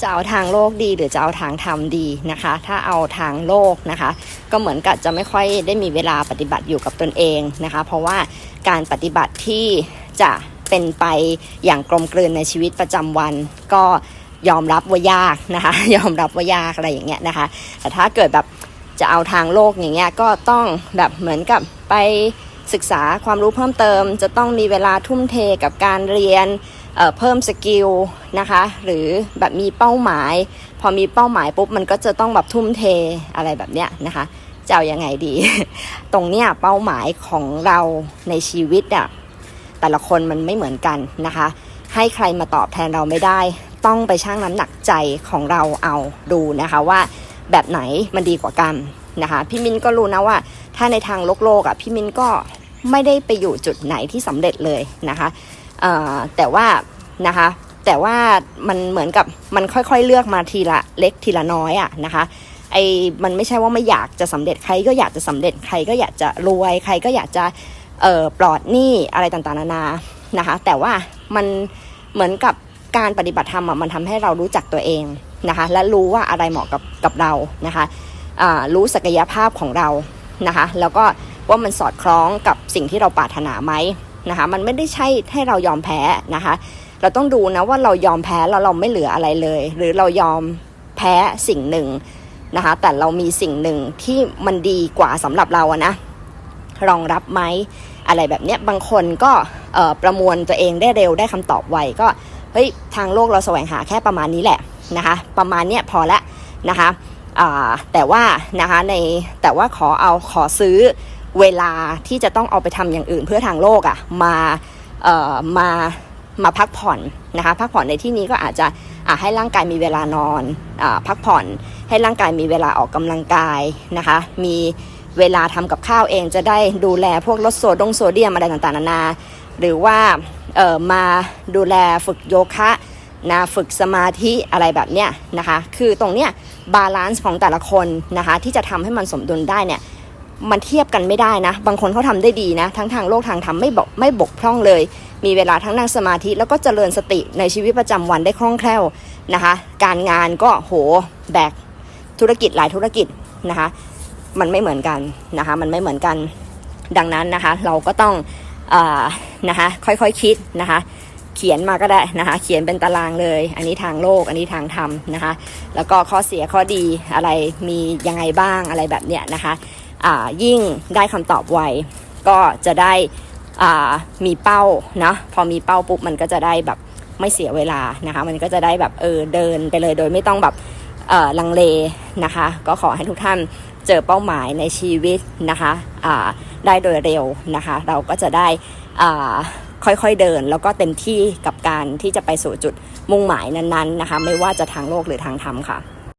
จะเอาทางโลกดีหรือจะเอาทางธรรมดีนะคะ ถ้าเอาทางโลกนะคะ ก็เหมือนกับจะไม่ค่อยได้มีเวลาปฏิบัติอยู่กับตนเองนะคะ เพราะว่าการปฏิบัติที่จะเป็นไปอย่างกลมกลืนในชีวิตประจำวัน ก็ยอมรับว่ายากนะคะ ยอมรับว่ายากอะไรอย่างเงี้ยนะคะ แต่ถ้าเกิดแบบจะเอาทางโลกอย่างเงี้ยก็ต้องแบบเหมือนกับไปศึกษาความรู้เพิ่มเติม จะต้องมีเวลาทุ่มเทกับการเรียน เอ่อเพิ่มสกิลนะคะ หรือแบบมีเป้าหมาย พอมีเป้าหมายปุ๊บมันก็จะต้องแบบทุ่มเทอะไรแบบเนี้ยนะคะจะเอายังไงดี ตรงเนี้ยเป้าหมายของเราในชีวิตอะแต่ละคนมันไม่เหมือนกันนะคะ ให้ใครมาตอบแทนเราไม่ได้ ต้องไปชั่งน้ำหนักใจของเราเอาดูนะคะว่าแบบไหนมันดีกว่ากันนะคะพี่มินก็รู้นะว่า ถ้าในทางโลกโลกอะพี่มินก็ไม่ได้ไปอยู่จุดไหนที่สำเร็จเลยนะคะ แต่ว่านะคะ แต่ว่ามันเหมือนกับมันค่อยๆเลือกมาทีละเล็กทีละน้อยอะนะคะไอ้มันไม่ใช่ว่าไม่อยากจะสำเร็จใครก็อยากจะสำเร็จใครก็อยากจะรวยใครก็อยากจะเอ่อปลอดหนี้อะไรต่างๆนานานะคะ แต่ว่ามันเหมือนกับการปฏิบัติธรรมอะมันทำให้เรารู้จักตัวเองนะคะ และรู้ว่าอะไรเหมาะกับกับเรานะคะรู้ศักยภาพของเรานะคะ แล้วก็ว่ามันสอดคล้องกับสิ่งที่เราปรารถนาไหม นะคะ มันไม่ได้ใช่ให้เรายอมแพ้นะคะ เราต้องดูนะว่าเรายอมแพ้แล้วเราไม่เหลืออะไรเลย หรือเรายอมแพ้สิ่งหนึ่งนะคะ แต่เรามีสิ่งหนึ่งที่มันดีกว่าสำหรับเราอะนะรองรับไหมอะไรแบบเนี้ยบางคนก็ประมวลตัวเองได้เร็วได้คำตอบไวก็เฮ้ยทางโลกเราแสวงหาแค่ประมาณนี้แหละนะคะ ประมาณเนี้ยพอละนะคะแต่ว่านะคะในแต่ว่าขอเอาขอซื้อ เวลาที่จะต้องเอาไปทำอย่างอื่นเพื่อทางโลกอะ่ะมาเอ่อมามาพักผ่อนนะคะพักผ่อนในที่นี้ก็อาจจะะให้ร่างกายมีเวลานอนอพักผ่อน ให้ร่างกายมีเวลาออกกำลังกายนะคะ มีเวลาทำกับข้าวเองจะได้ดูแลพวกลดโซดงโซเดียมอะไรต่างๆนานา หรือว่าเอ่อมาดูแลฝึกโยคะนะฝึกสมาธิอะไรแบบเนี้ยนะคะ คือตรงเนี้ยบาลานซ์ของแต่ละคนนะคะที่จะทำให้มันสมดุลได้เนี่ย มันเทียบกันไม่ได้นะ บางคนเขาทำได้ดีนะ ทั้งทางโลกทางธรรมไม่บกไม่บกพร่องเลย มีเวลาทั้งนั่งสมาธิแล้วก็เจริญสติในชีวิตประจำวันได้คล่องแคล่วนะคะ การงานก็โหแบกธุรกิจหลายธุรกิจนะคะ มันไม่เหมือนกันนะคะ มันไม่เหมือนกัน ดังนั้นนะคะ เราก็ต้องอนะคะค่อยๆคคิดนะคะ เขียนมาก็ได้นะคะ เขียนเป็นตารางเลย อันนี้ทางโลก อันนี้ทางธรรมนะคะ แล้วก็ข้อเสียข้อดีอะไรมียังไงบ้างอะไรแบบเนี้ยนะคะ ยิ่งได้คำตอบไวก็จะได้มีเป้านะพอมีเป้าปุ๊บมันก็จะได้แบบไม่เสียเวลานะคะมันก็จะได้แบบเออเดินไปเลยโดยไม่ต้องแบบลังเลนะคะ ก็ขอให้ทุกท่านเจอเป้าหมายในชีวิตนะคะได้โดยเร็วนะคะ เราก็จะได้ค่อยๆเดิน แล้วก็เต็มที่กับการที่จะไปสู่จุดมุ่งหมายนั้นๆนะคะ ไม่ว่าจะทางโลกหรือทางธรรมค่ะ